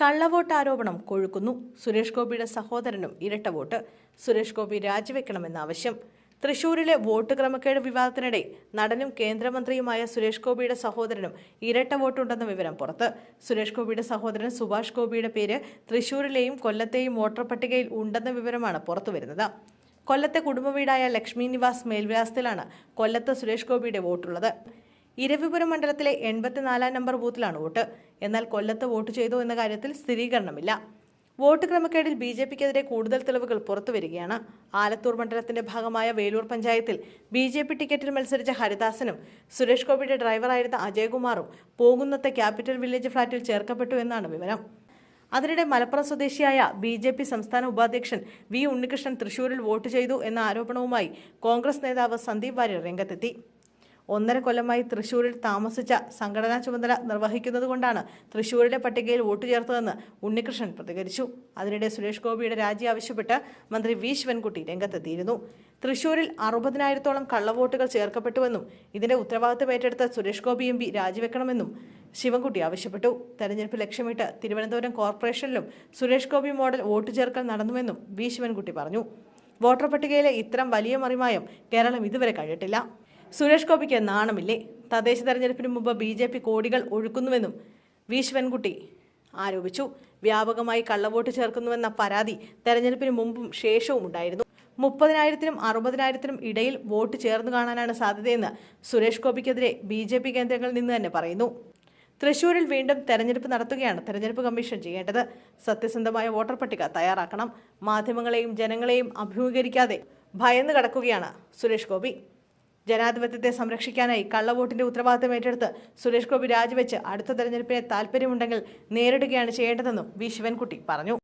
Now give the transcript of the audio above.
കള്ളവോട്ട് ആരോപണം കൊഴുക്കുന്നു. സുരേഷ് ഗോപിയുടെ സഹോദരനും ഇരട്ട വോട്ട്. സുരേഷ് ഗോപി രാജിവെക്കണമെന്ന ആവശ്യം. തൃശൂരിലെ വോട്ട് ക്രമക്കേട് വിവാദത്തിനിടെ നടനും കേന്ദ്രമന്ത്രിയുമായ സുരേഷ് ഗോപിയുടെ സഹോദരനും ഇരട്ട വോട്ടുണ്ടെന്ന വിവരം പുറത്ത്. സുരേഷ് ഗോപിയുടെ സഹോദരൻ സുഭാഷ് ഗോപിയുടെ പേര് തൃശൂരിലെയും കൊല്ലത്തെയും വോട്ടർ പട്ടികയിൽ ഉണ്ടെന്ന വിവരമാണ് പുറത്തുവരുന്നത് കൊല്ലത്തെ കുടുംബവീടായ ലക്ഷ്മി നിവാസ് മേൽവിലാസത്തിലാണ് കൊല്ലത്ത് സുരേഷ് ഗോപിയുടെ വോട്ടുള്ളത്. ഇരവിപുരം മണ്ഡലത്തിലെ എൺപത്തിനാലാം നമ്പർ ബൂത്തിലാണ് വോട്ട്. എന്നാൽ കൊല്ലത്ത് വോട്ട് ചെയ്തു എന്ന കാര്യത്തിൽ സ്ഥിരീകരണമില്ല. വോട്ട് ക്രമക്കേടിൽ ബി ജെ പിക്കെതിരെ കൂടുതൽ തെളിവുകൾ പുറത്തുവരികയാണ്. ആലത്തൂർ മണ്ഡലത്തിന്റെ ഭാഗമായ വേലൂർ പഞ്ചായത്തിൽ ബി ജെ പി ടിക്കറ്റിൽ മത്സരിച്ച ഹരിദാസനും സുരേഷ് ഗോപിയുടെ ഡ്രൈവറായിരുന്ന അജയകുമാറും പോകുന്നത്തെ ക്യാപിറ്റൽ വില്ലേജ് ഫ്ളാറ്റിൽ ചേർക്കപ്പെട്ടു എന്നാണ് വിവരം. അതിനിടെ മലപ്പുറം സ്വദേശിയായ ബി ജെ പി സംസ്ഥാന ഉപാധ്യക്ഷൻ വി ഉണ്ണികൃഷ്ണൻ തൃശൂരിൽ വോട്ട് ചെയ്തു എന്ന ആരോപണവുമായി കോൺഗ്രസ് നേതാവ് സന്ദീപ് വാര്യർ രംഗത്തെത്തി. ഒന്നര കൊല്ലമായി തൃശൂരിൽ താമസിച്ച സംഘടനാ ചുമതല നിർവഹിക്കുന്നതുകൊണ്ടാണ് തൃശൂരിലെ പട്ടികയിൽ വോട്ട് ചേർത്തതെന്ന് ഉണ്ണികൃഷ്ണൻ പ്രതികരിച്ചു. അതിനിടെ സുരേഷ് ഗോപിയുടെ രാജി ആവശ്യപ്പെട്ട് മന്ത്രി വി. ശിവൻകുട്ടി രംഗത്തെത്തിയിരുന്നു. തൃശൂരിൽ അറുപതിനായിരത്തോളം കള്ളവോട്ടുകൾ ചേർക്കപ്പെട്ടുവെന്നും ഇതിന്റെ ഉത്തരവാദിത്തം ഏറ്റെടുത്ത സുരേഷ് ഗോപി എം പി രാജിവെക്കണമെന്നും ശിവൻകുട്ടി ആവശ്യപ്പെട്ടു. തെരഞ്ഞെടുപ്പ് ലക്ഷ്യമിട്ട് തിരുവനന്തപുരം കോർപ്പറേഷനിലും സുരേഷ് ഗോപി മോഡൽ വോട്ട് ചേർക്കൽ നടന്നുവെന്നും വി. ശിവൻകുട്ടി പറഞ്ഞു. വോട്ടർ പട്ടികയിലെ ഇത്തരം വലിയ മറിമായം കേരളം ഇതുവരെ കഴിട്ടില്ല സുരേഷ് ഗോപിക്ക് നാണമില്ലേ? തദ്ദേശ തെരഞ്ഞെടുപ്പിന് മുമ്പ് ബി ജെ പി കോടികൾ ഒഴുക്കുന്നുവെന്നും വി ശിവൻകുട്ടി ആരോപിച്ചു. വ്യാപകമായി കള്ളവോട്ട് ചേർക്കുന്നുവെന്ന പരാതി തെരഞ്ഞെടുപ്പിന് മുമ്പും ശേഷവും ഉണ്ടായിരുന്നു. മുപ്പതിനായിരത്തിനും അറുപതിനായിരത്തിനും ഇടയിൽ വോട്ട് ചേർന്നു കാണാനാണ് സാധ്യതയെന്ന് സുരേഷ് ഗോപിക്കെതിരെ ബി ജെ പി കേന്ദ്രങ്ങളിൽ നിന്ന് തന്നെ പറയുന്നു. തൃശൂരിൽ വീണ്ടും തെരഞ്ഞെടുപ്പ് നടത്തുകയാണ് തെരഞ്ഞെടുപ്പ് കമ്മീഷൻ ചെയ്യേണ്ടത്. സത്യസന്ധമായ വോട്ടർ പട്ടിക തയ്യാറാക്കണം. മാധ്യമങ്ങളെയും ജനങ്ങളെയും അഭിമുഖീകരിക്കാതെ ഭയന്ന് കടക്കുകയാണ് സുരേഷ് ഗോപി. ജനാധിപത്യത്തെ സംരക്ഷിക്കാനായി കള്ളവോട്ടിന്റെ ഉത്തരവാദിത്തം ഏറ്റെടുത്ത് സുരേഷ് ഗോപി രാജിവെച്ച് അടുത്ത തെരഞ്ഞെടുപ്പിനെ താൽപ്പര്യമുണ്ടെങ്കിൽ നേരിടുകയാണ് ചെയ്യേണ്ടതെന്നും വി. ശിവൻകുട്ടി പറഞ്ഞു.